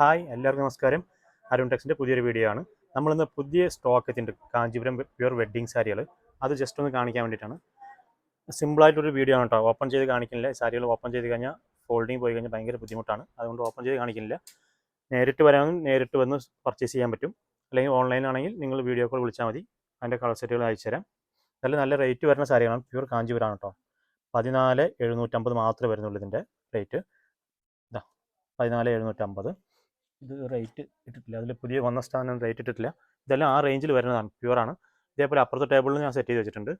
Hi എല്ലാവർക്കും നമസ്കാരം. അരുൺ ടെക്സിന്റെ പുതിയൊരു വീഡിയോ ആണ്. നമ്മളിന്ന് പുതിയ സ്റ്റോക്ക് എത്തിയിട്ടുണ്ട്. കാഞ്ചീപുരം പ്യുവർ വെഡ്ഡിങ് സാരികൾ അത് ജസ്റ്റ് ഒന്ന് കാണിക്കാൻ വേണ്ടിയിട്ടാണ്. സിമ്പിളായിട്ടൊരു വീഡിയോ ആണ് കേട്ടോ. ഓപ്പൺ ചെയ്ത് കാണിക്കുന്നില്ല. സാരികൾ ഓപ്പൺ ചെയ്ത് കഴിഞ്ഞാൽ ഫോൾഡിങ് പോയി കഴിഞ്ഞാൽ ഭയങ്കര ബുദ്ധിമുട്ടാണ്. അതുകൊണ്ട് ഓപ്പൺ ചെയ്ത് കാണിക്കുന്നില്ല. നേരിട്ട് വരാമെന്ന് നേരിട്ട് വന്ന് പർച്ചേസ് ചെയ്യാൻ പറ്റും. അല്ലെങ്കിൽ ഓൺലൈൻ ആണെങ്കിൽ നിങ്ങൾ വീഡിയോ കോൾ വിളിച്ചാൽ മതി. അതിന്റെ കളർ സെറ്റുകൾ അയച്ചു തരാം. നല്ല നല്ല റേറ്റ് വരുന്ന സാരികളാണ് പ്യുവർ കാഞ്ചീപുരമാണ് കേട്ടോ. പതിനാല് എഴുന്നൂറ്റമ്പത് മാത്രമേ വരുന്നുള്ളൂ ഇതിന്റെ റേറ്റ് ഇതാ പതിനാല് എഴുന്നൂറ്റമ്പത്. ഇത് റേറ്റ് ഇട്ടിട്ടില്ല. അതിൽ പുതിയ വന്ന സ്ഥാനം റേറ്റ് ഇട്ടിട്ടില്ല. ഇതെല്ലാം ആ റേഞ്ചിൽ വരുന്നതാണ്. പ്യുവറാണ് ഇതേപോലെ അപ്പുറത്തെ ടേബിളിൽ ഞാൻ സെറ്റ് ചെയ്ത് വെച്ചിട്ടുണ്ട്.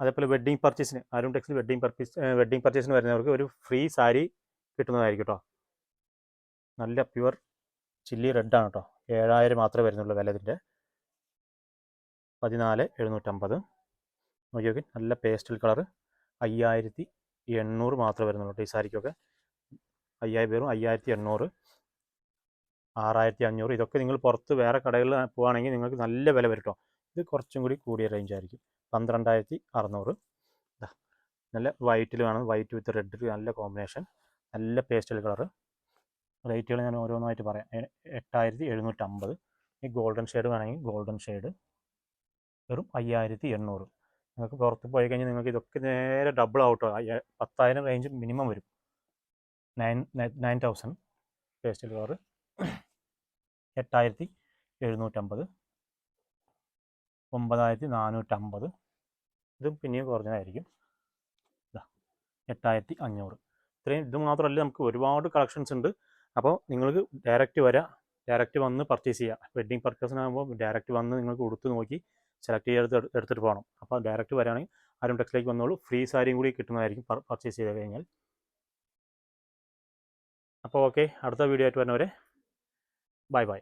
അതേപോലെ വെഡ്ഡിംഗ് പർച്ചേസിന് ആരും ടെക്സിൽ വെഡ്ഡിംഗ് പർച്ചേസ് വെഡ്ഡിംഗ് പർച്ചേസിന് വരുന്നവർക്ക് ഒരു ഫ്രീ സാരി കിട്ടുന്നതായിരിക്കും കേട്ടോ നല്ല പ്യുവർ ചില്ലി റെഡാണ് കേട്ടോ ഏഴായിരം മാത്രമേ വരുന്നുള്ളൂ വില ഇതിന്റെ പതിനാല് എഴുന്നൂറ്റമ്പത്. നോക്കി നോക്കി നല്ല പേസ്റ്റൽ കളർ അയ്യായിരത്തി എണ്ണൂറ് മാത്രമേ വരുന്നുള്ളൂ ഈ സാരിക്കൊക്കെ അയ്യായിരം പേരും അയ്യായിരത്തി എണ്ണൂറ് ആറായിരത്തി അഞ്ഞൂറ്. ഇതൊക്കെ നിങ്ങൾ പുറത്ത് വേറെ കടകളിൽ പോവുകയാണെങ്കിൽ നിങ്ങൾക്ക് നല്ല വില വരും കേട്ടോ ഇത് കുറച്ചും കൂടി കൂടിയ റേഞ്ച് ആയിരിക്കും. പന്ത്രണ്ടായിരത്തി അറുന്നൂറ്. നല്ല വൈറ്റിൽ വേണം. വൈറ്റ് വിത്ത് റെഡ് നല്ല കോമ്പിനേഷൻ നല്ല പേസ്റ്റൽ കളറ് റേറ്റുകൾ ഞാൻ ഓരോന്നായിട്ട് പറയാം. എട്ടായിരത്തി എഴുന്നൂറ്റമ്പത്. ഈ ഗോൾഡൻ ഷെയ്ഡ് വേണമെങ്കിൽ ഗോൾഡൻ ഷെയ്ഡ് വെറും അയ്യായിരത്തി എണ്ണൂറ്. നിങ്ങൾക്ക് പുറത്ത് പോയി കഴിഞ്ഞാൽ നിങ്ങൾക്ക് ഇതൊക്കെ നേരെ ഡബിൾ ഔട്ടോ പത്തായിരം റേഞ്ച് മിനിമം വരും. Nine nine thousand pastel colour എട്ടായിരത്തി എഴുന്നൂറ്റമ്പത്. ഒമ്പതായിരത്തി നാനൂറ്റമ്പത്. ഇതും പിന്നെയും കുറഞ്ഞതായിരിക്കും. എട്ടായിരത്തി അഞ്ഞൂറ്. ഇത്രയും ഇത് മാത്രമല്ല നമുക്ക് ഒരുപാട് കളക്ഷൻസ് ഉണ്ട്. അപ്പോൾ നിങ്ങൾക്ക് ഡയറക്റ്റ് വരാം. ഡയറക്റ്റ് വന്ന് പർച്ചേസ് ചെയ്യുക വെഡ്ഡിങ് പർച്ചേസിനാകുമ്പോൾ ഡയറക്റ്റ് വന്ന് നിങ്ങൾക്ക് കൊടുത്ത് നോക്കി സെലക്ട് ചെയ്ത് എടുത്ത് എടുത്തിട്ട് പോകണം. അപ്പോൾ ഡയറക്റ്റ് വരാണെങ്കിൽ ആരും ടെക്സ്റ്റിലേക്ക് വന്നോളൂ. ഫ്രീ സാരിയും കൂടി കിട്ടുന്നതായിരിക്കും പർച്ചേസ് ചെയ്ത് കഴിഞ്ഞാൽ. അപ്പോൾ ഓക്കെ അടുത്ത വീഡിയോ ആയിട്ട് വരുന്നവരെ ബൈ ബൈ.